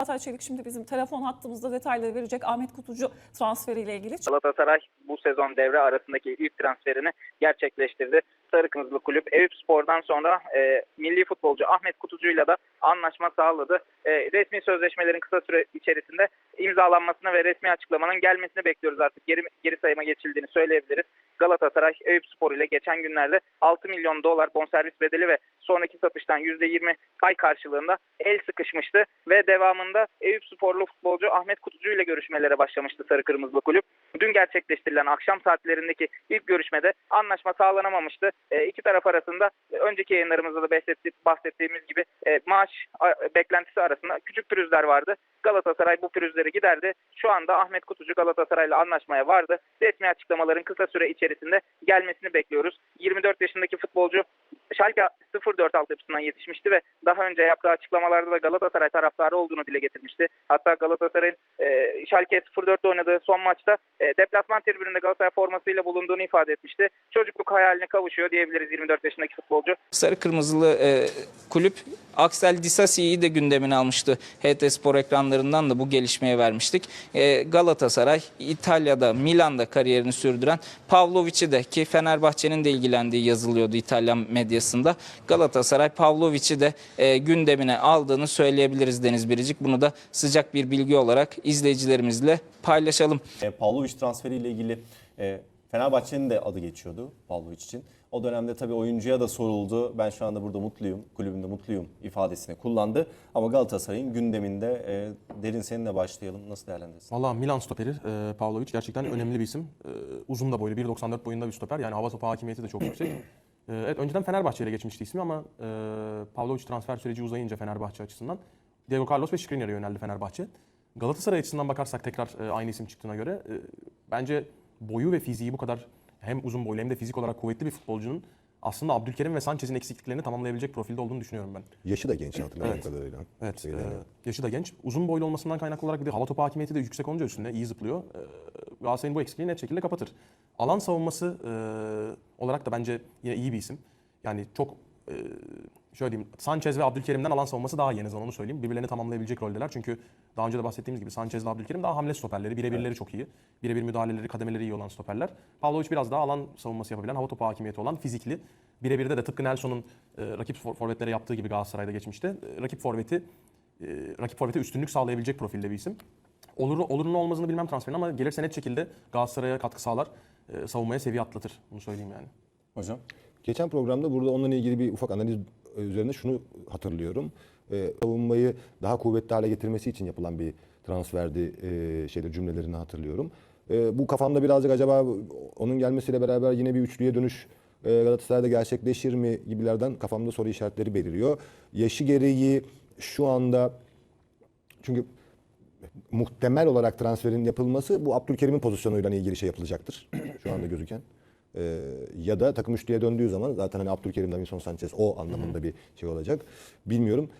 Çağatay Çelik şimdi bizim telefon hattımızda detayları verecek Ahmet Kutucu transferiyle ilgili. Galatasaray bu sezon devre arasındaki ilk transferini gerçekleştirdi. Sarı Kırmızılı Kulüp Eyüp Spor'dan sonra e, milli futbolcu Ahmet Kutucu'yla da anlaşma sağladı. E, resmi sözleşmelerin kısa süre içerisinde imzalanmasını ve resmi açıklamanın gelmesini bekliyoruz artık. Geri, geri sayıma geçildiğini söyleyebiliriz. Galatasaray Eyüp Spor ile geçen günlerde 6 milyon dolar bonservis bedeli ve sonraki satıştan %20 pay karşılığında el sıkışmıştı ve devamında Eyüp Sporlu futbolcu Ahmet Kutucu ile görüşmelere başlamıştı Sarı Kırmızılı Kulüp. Dün gerçekleştirilen akşam saatlerindeki ilk görüşmede anlaşma sağlanamamıştı. E, iki taraf arasında e, önceki yayınlarımızda da bahsetti, bahsettiğimiz gibi e, maaş beklentisi arasında küçük pürüzler vardı. Galatasaray bu pürüzleri giderdi. Şu anda Ahmet Kutucu Galatasaray'la anlaşmaya vardı. Resmi açıklamaların kısa süre içerisinde gelmesini bekliyoruz. 24 yaşındaki futbolcu Schalke 04 altyapısından yetişmişti ve daha önce yaptığı açıklamalarda da Galatasaray taraftarı olduğunu dile getirmişti. Hatta Galatasaray'ın e, Schalke 04'te oynadığı son maçta e, deplasman tribününde Galatasaray formasıyla bulunduğunu ifade etmişti. Çocukluk hayaline kavuşuyor diyebiliriz 24 yaşındaki futbolcu. Sarı Kırmızılı e, kulüp Axel Disasi'yi de gündemine almıştı. HT Spor ekranlarından da bu gelişmeye vermiştik. E, Galatasaray İtalya'da Milan'da kariyerini sürdüren Pavlovic'i de ki Fenerbahçe'nin de ilgilendiği yazılıyordu İtalyan medyasında. Galatasaray Pavlovic'i de e, gündemine aldığını söyleyebiliriz Deniz Biricik. Bunu da sıcak bir bilgi olarak izleyicilerimizle paylaşalım. E, Pavlovic transferiyle ilgili e, Fenerbahçe'nin de adı geçiyordu Pavlovic için. O dönemde tabii oyuncuya da soruldu. Ben şu anda burada mutluyum, kulübümde mutluyum ifadesini kullandı. Ama Galatasaray'ın gündeminde e, derin seninle başlayalım. Nasıl değerlendirirsin? Valla Milan stoperi e, Pavlovic gerçekten önemli bir isim. E, uzun da boylu 1.94 boyunda bir stoper. Yani hava topu hakimiyeti de çok yüksek. E, evet önceden Fenerbahçe ile geçmişti ismi ama e, Pavlovic transfer süreci uzayınca Fenerbahçe açısından Diego Carlos ve Skriniar'a yöneldi Fenerbahçe. Galatasaray açısından bakarsak tekrar e, aynı isim çıktığına göre e, bence boyu ve fiziği bu kadar hem uzun boylu hem de fizik olarak kuvvetli bir futbolcunun aslında Abdülkerim ve Sanchez'in eksikliklerini tamamlayabilecek profilde olduğunu düşünüyorum ben. Yaşı da genç hatırladığım Evet. kadarıyla. Evet, e, yani. yaşı da genç. Uzun boylu olmasından kaynaklı olarak bir de hava topu hakimiyeti de yüksek olunca üstünde iyi zıplıyor. E, Galatasaray'ın bu eksikliğini net şekilde kapatır. Alan savunması e, olarak da bence yine iyi bir isim. Yani çok e, şöyle diyeyim Sanchez ve Abdülkerim'den alan savunması daha azından onu söyleyeyim. Birbirlerini tamamlayabilecek roldeler. Çünkü daha önce de bahsettiğimiz gibi Sanchez ve Abdülkerim daha hamle stoperleri. Birebirleri çok iyi. Birebir müdahaleleri, kademeleri iyi olan stoperler. Pavlovic biraz daha alan savunması yapabilen, hava topu hakimiyeti olan, fizikli. Birebirde de tıpkı Nelson'un e, rakip for- forvetlere yaptığı gibi Galatasaray'da geçmişte. E, rakip forveti e, rakip forvete üstünlük sağlayabilecek profilde bir isim. Olur, olurun olmazını bilmem transferin ama gelirse net şekilde Galatasaray'a katkı sağlar. E, savunmaya seviye atlatır. Bunu söyleyeyim yani. Hocam? Geçen programda burada onunla ilgili bir ufak analiz üzerine şunu hatırlıyorum. Ee, savunmayı daha kuvvetli hale getirmesi için yapılan bir transferdi e, şeyde cümlelerini hatırlıyorum. Ee, bu kafamda birazcık acaba onun gelmesiyle beraber yine bir üçlüye dönüş e, Galatasaray'da gerçekleşir mi gibilerden kafamda soru işaretleri beliriyor. Yaşı gereği şu anda çünkü muhtemel olarak transferin yapılması bu Abdülkerim'in pozisyonuyla ilgili şey yapılacaktır. Şu anda gözüken. Ee, ya da takım üçlüye döndüğü zaman zaten hani Abdülkerim, Davinson Sanchez o anlamında bir şey olacak. Bilmiyorum.